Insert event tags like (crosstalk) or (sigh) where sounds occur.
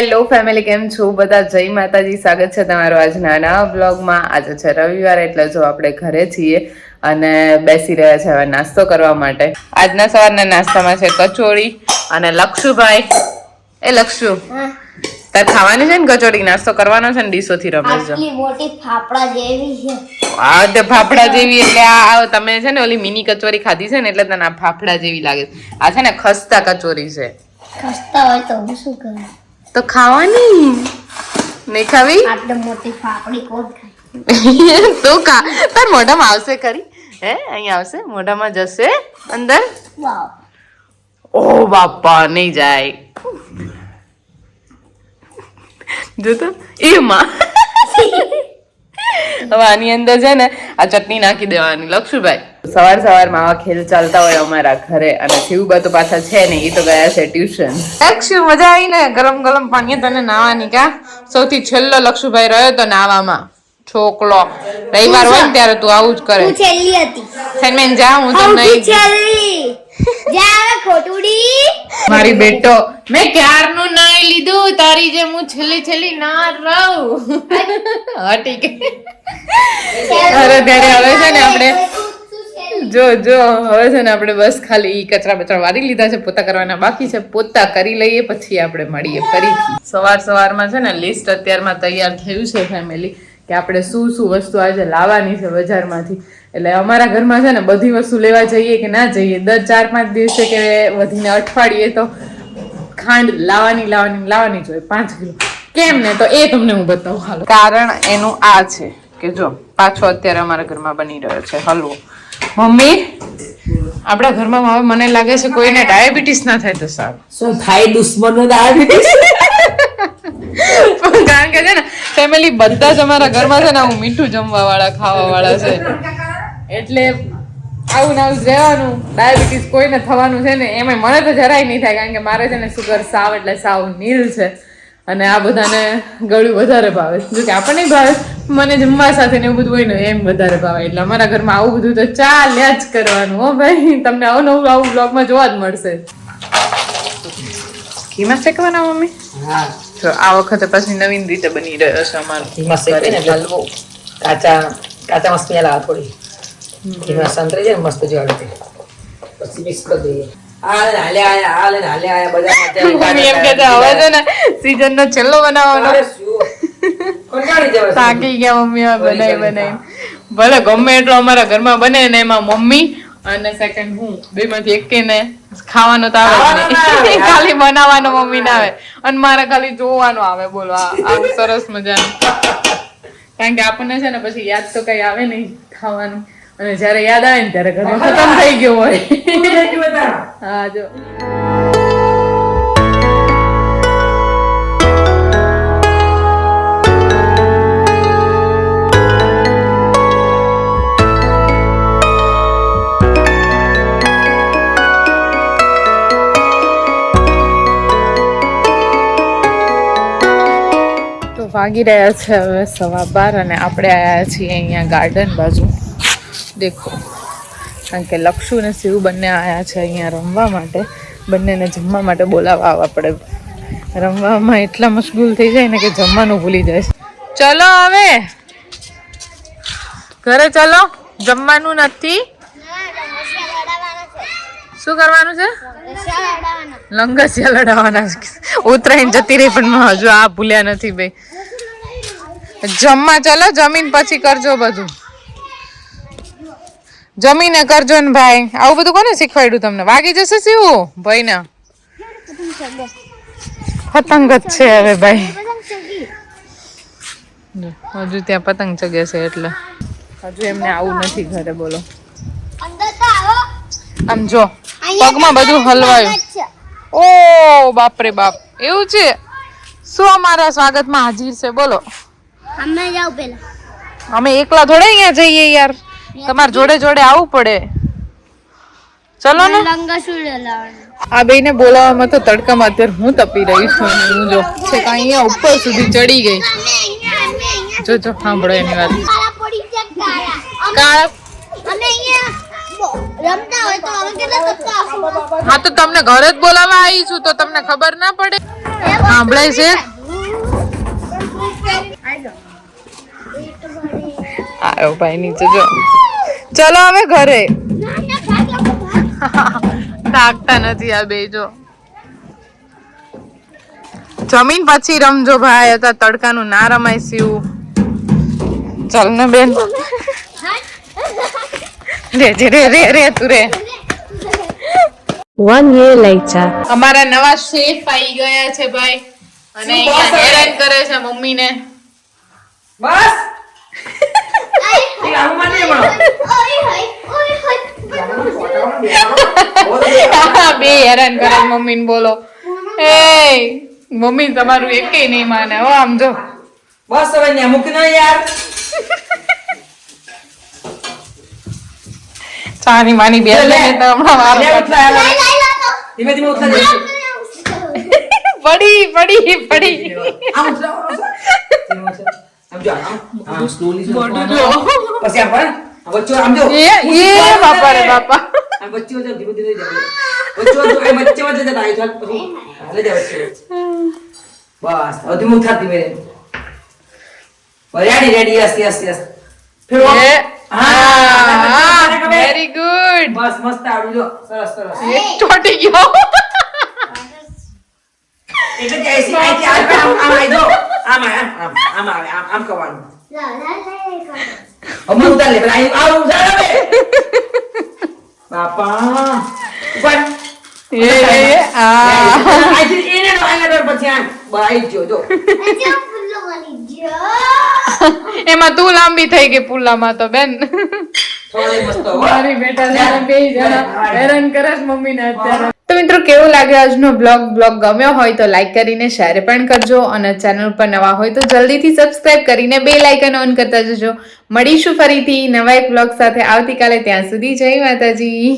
Hello family કેમ છો? બધા જય માતાજી સ્વાગત છે તમારો આજના નવા બ્લોગમાં આજે છે રવિવાર એટલે જો આપણે ઘરે છીએ અને બેસી રહ્યા છે હવે નાસ્તો કરવા માટે. આજના સવારના નાસ્તામાં છે કચોરી અને લક્ષુભાઈ. એ લક્ષુ તાર ખાવાની છે ને કચોરી? નાસ્તો કરવાનો છે ને ડીશોથી જો. મોટી ફાફડા જેવી છે. આ તે ફાફડા જેવી એટલે આ તમે છે ને ઓલી મિની કચોરી ખાધી છે ને એટલે તને આ ફાફડા જેવી લાગે છે. આ છે ને ખસ્તા કચોરી છે. ખસ્તા હોય તો હું શું કરું? તો ખાવાની? નહીં ખાવી? આટલી મોટી ફાફડી કોણ ખાય? (laughs) તો કા તાર મોઢામાં આવશે ખરી. હે અહીં આવશે. મોઢામાં જશે. અંદર? ઓ બાપા નહીં જાય. જોતો એમાં (laughs) હવે આની અંદર છે ને આ ચટણી નાખી દેવાની. લક્ષુભાઈ સવાર સવારમાં આવા ખેલ ચાલતા હોય અમારા ઘરે અને શિવબા તો પાછા છે ને એ તો ગયા છે ટ્યુશન. લક્ષુ મજા આવી ને ગરમ ગરમ પાણી તને નાવાની કા સૌથી છેલ્લો લક્ષુભાઈ રહ્યો તો નાવામાં. છોકલો. રવિવાર હોય ને ત્યારે તું આવું જ કરે. હું છેલ્લી હતી. સનમેન જા હું તો નહીં છેલ્લી. જા હવે ખોટુડી. મારી બેટો મેં ક્યારનું નાઈ લીધું? તારી જેમ હું છેલ્લી છેલ્લી ના રહું. હા ઠીક અરે ત્યારે હવે જો જો, હવે છે ને આપણે બસ ખાલી કચરા બચરા વારી લીધા છે, પોતા કરવાના બાકી છે. પોતા કરી લઈએ, પછી આપણે મળીએ ફરીથી. સવાર સવારમાં છે ને લિસ્ટ અત્યારમાં તૈયાર થયું છે ફેમિલી કે આપણે શું શું વસ્તુ આજે લાવવાની છે બજારમાંથી. એટલે અમારા ઘરમાં છે ને બધી વસ્તુ લેવા જઈએ કે ના જઈએ. દર ચાર પાંચ દિવસે કે વધીને અઠવાડિયે તો ખાંડ લાવવાની લાવવાની લાવવાની જોઈએ પાંચ કિલો. કેમ ને? તો એ તમને હું બતાવું. હાલો. કારણ એનું આ છે કે જો, પાછો અત્યારે અમારા ઘરમાં બની રહ્યો છે હલવો. મમ્મી આપણા ઘરમાં હવે મને લાગે છે કોઈને ડાયાબિટીસ ના થાય તો સારું. શું થાય દુશ્મનો ડાયાબિટીસ? કારણ કે છે ને ફેમિલી બધા જ અમારા ઘરમાં છે ને આવું મીઠું જમવા વાળા ખાવા વાળા છે. એટલે આવું ને આવું જ રહેવાનું. ડાયાબિટીસ કોઈને થવાનું છે ને એમાં મને તો જરાય નહીં થાય કારણ કે મારે છે ને સુગર સાવ એટલે સાવ નીલ છે. અને આ બધાને ગળું વધારે ભાવે જો કે આપણને ભાવે મને જમવા સાથે ને એવું બધું હોય ને એમ વધારે ભાવે. એટલે અમારા ઘરમાં આવું બધું તો ચાલ્યા જ કરવાનું. હો ભાઈ તમને અવનવું આવું બ્લોગમાં જોવા જ મળશે. ઘીમાં શેકવાના મમ્મી? તો આ વખતે પછી નવીન રીતે બની રહ્યો છે અમારો. ઘીમાં શેકે ને હલવો. કાચા કાચા મસ્ત પેલા થોડી. ઘીમાં સંતરી જાય મસ્ત મસ્ત જોડે પછી મિક્સ કરી દઈએ. આલે આલે આલે આયા એમ કે હવે છે ને સીઝન નો છેલ્લો બનાવવાનો અરે શું કંટાળી જવાય થાકી ગયા મમ્મી બનાવી બનાવી ભલે ગમે એટલો અમારા ઘરમાં બને ને એમાં મમ્મી અને સેકન્ડ હું. બે માંથી એક ને ખાવાનો તો આવે. ખાલી બનાવવાનો મમ્મી ના આવે. અને મારે ખાલી જોવાનો આવે બોલો આ આવું સરસ મજાનું. કારણ કે આપણને છે ને પછી યાદ તો કઈ આવે નહીં ખાવાનું. અને જ્યારે યાદ આવે ને ત્યારે ઘરમાં (laughs) ખતમ થઈ ગયો હોય. હા જો. વાગી રહ્યા છે હવે સવા બાર અને આપણે આવ્યા છીએ અહીંયા ગાર્ડન બાજુ. દેખો. કારણ કે લક્ષુ અને શિવ બંને આવ્યા છે અહીંયા રમવા માટે. બંનેને જમવા માટે બોલાવવા આવવા પડે. રમવામાં એટલા મશગુલ થઈ જાય ને કે જમવાનું ભૂલી જાય. છે ચલો હવે. ઘરે ચલો. જમવાનું નથી. શું કરવાનું છે? લંગસિયા લડાવવાના ઉતરાયણ જતી રહી પણ હજુ આ ભૂલ્યા નથી ભાઈ. જમવા ચલો જમીન પછી કરજો બધું. જમીને કરજો ને ભાઈ. આવું બધું કોને શીખવાડ્યું તમને? વાગી જશે શું ભાઈ ને પતંગ જ છે હવે ભાઈ. હજુ ત્યાં પતંગ ચગે છે એટલે. હજુ એમને આવું નથી ઘરે બોલો. આમ જો પગમાં બધું હલવાયું. ઓ બાપ રે બાપ. એવું છે? શું અમારા સ્વાગતમાં હાજર છે? બોલો. અમે જાવ પેલા. અમે એકલા થોડે અહીંયા જઈએ યાર. તમારે જોડે જોડે આવવું પડે. ચલો ને. આ બેને બોલાવવામાં તો તડકામાં અત્યારે હું તપી રહી છું હું જો છે અહીંયા ઉપર સુધી ચડી ગઈ. જો જો સાંભળો એની વાત. હા તો તમને ઘરે જ બોલાવવા આવી છું તો તમને ખબર ના પડે. સાંભળાય છે. આવ્યો ભાઈ નીચે જો. ચલો હવે ઘરે. થાકતા નથી આ બે જો. જમીન પછી રમજો ભાઈ હતા તડકાનું ના રમાય સીવું. ચાલ ને બેન. રે જે રે રે રે તું રે. વન યર લેટર અમારા નવા શેફ આવી ગયા છે ભાઈ. અને અહીંયા હેરાન કરે છે મમ્મીને. બસ. બે હેરાન કરે મમ્મી બોલો. એ મમ્મી તમારું એકેય નહીં માને હો આમ જો. બસ હવે ને મૂકી ના યાર. ચાની માની બે લે. તો હમણાં વાર ધીમે ધીમે ઉઠલા જઈશું. પડી પડી પડી. આમ ધીમે ઉઠલા. આમ જો, આમ, આમ, slowly, slowly. મોઢું જો. પછી આમ પર, આમ વચ્ચે આમ જો. એ એ બાપા રે બાપા આમ વચ્ચે વચ્ચે ધીમે ધીમે જાઓ. વચ્ચે વચ્ચે, આમ વચ્ચે વચ્ચે જતા આવી જાઓ. પછી, હા, લઈ જાઓ વચ્ચે વચ્ચે. બસ હવે ધીમે ઉઠા ધીમે ready ready yes yes yes ફેર આમ. એ હા વેરી ગુડ બસ મસ્ત આવડ્યું જો સરસ સરસ ચોટી ગયો એટલે કે એસી આઈથી આમ આમ આમ આઈ જો આમ આમ આમ આમ આવે આમ આમ કરવાનું. લા લા લા કરો હમણાં ઉતાર લે પેલા આવ ઉતાર હવે બાપા. ઉપર એ એ આ. આઈથી એને નો આઈને પછી આમ. બાઈ જો. એમાં તું લાંબી થઈ ગઈ પુલ્લામાં તો બેન. મારી બેટા બે જણા હેરાન કરે છે મમ્મીને અત્યારે. તો મિત્રો કેવું લાગે આજનો બ્લોગ? બ્લોગ ગમ્યો હોય તો લાઈક કરીને શેર પણ કરજો અને ચેનલ પર નવા હોય તો જલ્દીથી સબસ્ક્રાઇબ કરીને બે લાઇકન ઓન કરતા જજો. મળીશું ફરીથી નવા એક બ્લોગ સાથે. આવતીકાલે ત્યાં સુધી જય માતાજી.